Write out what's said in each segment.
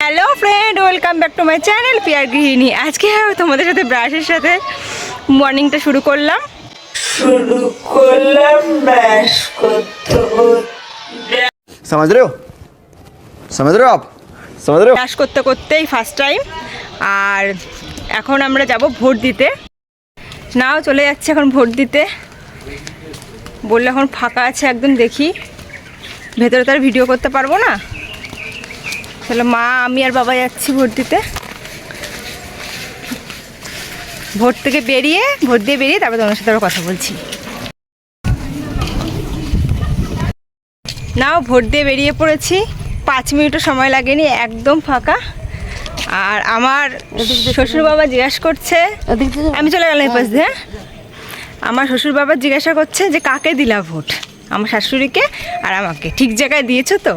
Hello friend welcome back to my channel peer গৃহিণী আজকে তোমাদের সাথে ব্রাশের সাথে মর্নিংটা শুরু করলাম। শুরু করলাম ব্যাস করতে। করতে समझ रहे हो समझ रहे हो आप समझ रहे हो ব্রাশ করতে করতেই ফার্স্ট টাইম আর এখন আমরা যাব ভোট দিতে নাও চলে যাচ্ছে এখন ভোট দিতে বললে এখন ফাঁকা আছে একদম দেখি ভেতরে তার ভিডিও করতে পারবো না তাহলে মা আমি আর বাবা যাচ্ছি ভোট দিতে ভোট থেকে বেরিয়ে ভোট দিয়ে বেরিয়ে তারপর তোমার সাথে আবার কথা বলছি নাও ভোট দিয়ে বেরিয়ে পড়েছি পাঁচ মিনিটও সময় লাগেনি, একদম ফাঁকা। আর আমার শ্বশুর বাবা জিজ্ঞাসা করছে, আমি চলে গেলাম এই পাশ দিয়ে? আমার শ্বশুর বাবা জিজ্ঞাসা করছে যে, কাকে দিলা ভোট? আমার শাশুড়িকে আর আমাকে। ঠিক জায়গায় দিয়েছ তো?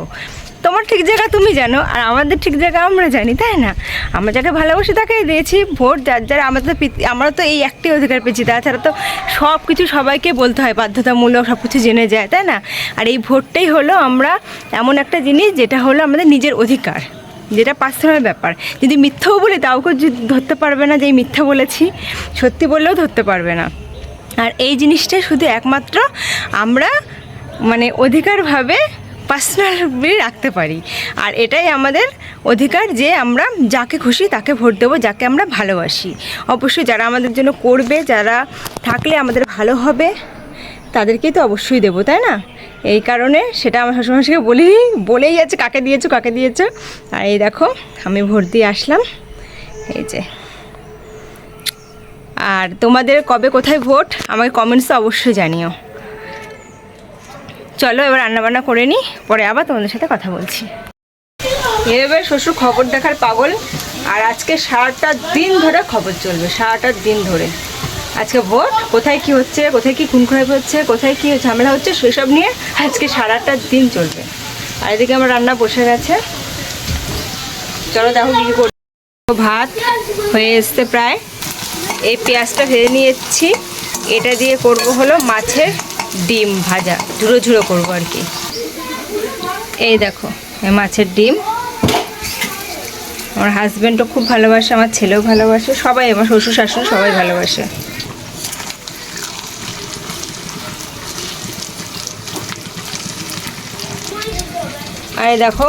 তোমার ঠিক জায়গা তুমি জানো, আর আমাদের ঠিক জায়গা আমরা জানি, তাই না? আমরা যাকে ভালোবাসি তাকেই দিয়েছি, ভোট যার যার আমাদের তো আমরা তো এই একটি অধিকার পেয়েছি, তাছাড়া তো সব কিছু সবাইকে বলতে হয়, বাধ্যতামূলক সব কিছু জেনে যায়, তাই না? আর এই ভোটটাই হলো আমরা এমন একটা জিনিস, যেটা হলো আমাদের নিজের অধিকার, যেটা পার্সোনাল ব্যাপার। যদি মিথ্যাও বলি, তাও কেউ ধরতে পারবে না যে এই মিথ্যা বলেছি, সত্যি বললেও ধরতে পারবে না। আর এই জিনিসটা শুধু একমাত্র আমরা মানে অধিকারভাবে পার্সোনালি রাখতে পারি। আর এটাই আমাদের অধিকার যে আমরা যাকে খুশি তাকে ভোট দেবো, যাকে আমরা ভালোবাসি। অবশ্যই যারা আমাদের জন্য করবে, যারা থাকলে আমাদের ভালো হবে, তাদেরকেই তো অবশ্যই দেবো, তাই না? এই কারণে সেটা আমার শ্বশুরমশাইকে বলি, বলেই যাচ্ছে, কাকে দিয়েছ কাকে দিয়েছ? আর এই দেখো, আমি ভোট দিয়ে আসলাম। এই যে। আর তোমাদের কবে কোথায় ভোট, আমাকে কমেন্টসে অবশ্যই জানিও। চলো এবার রান্নাবান্না করে নিই পরে আবার তোমাদের সাথে কথা বলছি। এবার শ্বশুর খবর দেখার পাগল, আর আজকে সারাটা দিন ধরে খবর চলবে, সারাটা দিন ধরে। আজকে ভোট, কোথায় কি হচ্ছে, কোথায় কি খুন খারাপ হচ্ছে, কোথায় কি ঝামেলা হচ্ছে, সেসব নিয়ে আজকে সারাটা দিন চলবে। আর এদিকে আমার রান্না বসে গেছে। চলো দেখো কি করব ভাত হয়ে এসছে প্রায়। এই পেঁয়াজটা ভেজে নিয়েছি। এটা দিয়ে করব হলো মাছের ডিম ভাজা, ঝুড়ো ঝুড়ো করব আর কি। এই দেখো মাছের ডিম। আমার হাজব্যান্ডও খুব ভালোবাসে, আমার ছেলেও ভালোবাসে, সবাই আমার শ্বশুর শাশুড়ি সবাই ভালোবাসে। আর দেখো,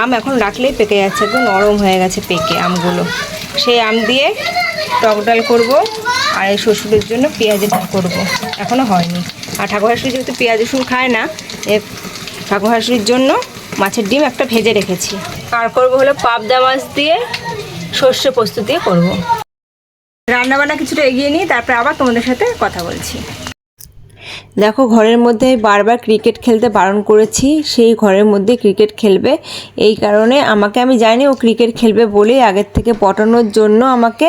আম এখন রাখলেই পেকে যাচ্ছে, একদম নরম হয়ে গেছে পেকে আমগুলো। সেই আম দিয়ে টক ডাল করব, আর এই শ্বশুরের জন্য পেঁয়াজের ডাল করব। এখনও হয়নি। আর ঠাকুর শাশুড়ি যেহেতু পেঁয়াজ, রসুন খায় না, এ ঠাকুর শাশুড়ির জন্য মাছের ডিম একটা ভেজে রেখেছি। আর করব হলো পাবদা মাছ দিয়ে সর্ষে প্রস্তুতি দিয়ে করব। রান্নাবান্না কিছুটা এগিয়ে নিই তারপরে আবার তোমাদের সাথে কথা বলছি। দেখো, ঘরের মধ্যে বারবার ক্রিকেট খেলতে বারণ করেছি, সেই ঘরের মধ্যে ক্রিকেট খেলবে। এই কারণে আমাকে, আমি জানি ও ক্রিকেট খেলবে বলেই আগের থেকে পটানোর জন্য আমাকে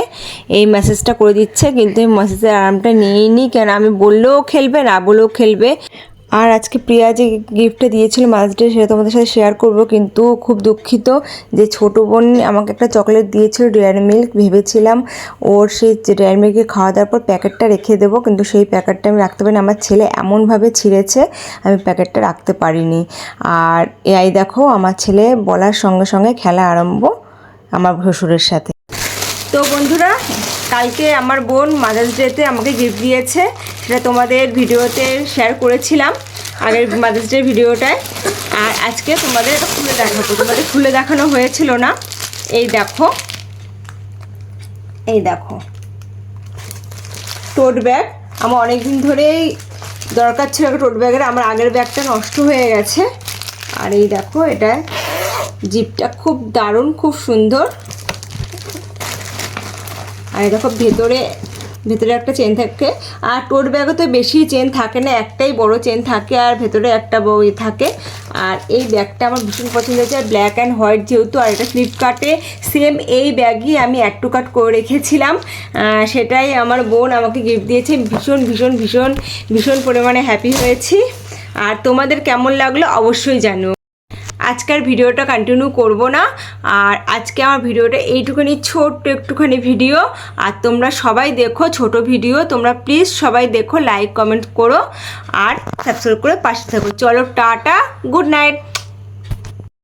এই মেসেজটা করে দিচ্ছে, কিন্তু এই মেসেজের আরামটা নিয়েই নি কেন? আমি বললেও খেলবে, না বলেও খেলবে। আর আজকে প্রিয়া যে গিফটটা দিয়েছিল মাঝ ডে সেটা তোমাদের সাথে শেয়ার করব, কিন্তু খুব দুঃখিত যে ছোট বোন আমাকে একটা চকলেট দিয়েছিল ডেয়ারি মিল্ক ভেবেছিলাম ওর সেই ডেয়ারি মিল্কে খাওয়া দাওয়ার পর প্যাকেটটা রেখে দেবো, কিন্তু সেই প্যাকেটটা আমি রাখতে পারিনি আমার ছেলে এমনভাবে ছিঁড়েছে, আমি প্যাকেটটা রাখতে পারিনি। আর এই দেখো, আমার ছেলে বলার সঙ্গে সঙ্গে খেলা আরম্ভ আমার শ্বশুরের সাথে। তো বন্ধুরা, কালকে আমার বোন মাদার্স ডেতে আমাকে গিফট দিয়েছে। সেটা তোমাদের ভিডিওতে শেয়ার করেছিলাম, আগের মাদার্স ডে ভিডিওটায়। আর আজকে তোমাদের এটা খুলে দেখাবো। তোমাদের খুলে দেখানো হয়েছিল না। এই দেখো। এই দেখো। টোট ব্যাগ আমার অনেক দিন ধরেই দরকার ছিল একটা টোট ব্যাগের আমার আগের ব্যাগটা নষ্ট হয়ে গেছে। আর এই দেখো, এটা জিপটা খুব দারুণ, খুব সুন্দর। আর দেখো, ভেতরে ভেতরে একটা চেন থাকে। আর টোট ব্যাগে তো বেশি চেন থাকে না, একটাই বড় চেন থাকে আর ভেতরে একটা বই থাকে। আর এই ব্যাগটা আমার ভীষণ পছন্দ হয়েছে, আর ব্ল্যাক অ্যান্ড হোয়াইট যেহেতু, আর এটা ফ্লিপকার্টে সেম এই ব্যাগই আমি অ্যাড টু কাট করে রেখেছিলাম। সেটাই আমার বোন আমাকে গিফট দিয়েছে ভীষণ ভীষণ ভীষণ ভীষণ পরিমাণে হ্যাপি হয়েছি। আর তোমাদের কেমন লাগল অবশ্যই জানো। আজকের ভিডিওটা কন্টিনিউ করব না। আর আজকে আমার ভিডিওটা এইটুখানি ছোট্ট একটুখানি ভিডিও। আর তোমরা সবাই দেখো ছোট ভিডিও, তোমরা প্লিজ সবাই দেখো লাইক কমেন্ট করো, আর সাবস্ক্রাইব করে পাশে থাকো। চলো টাটা গুড নাইট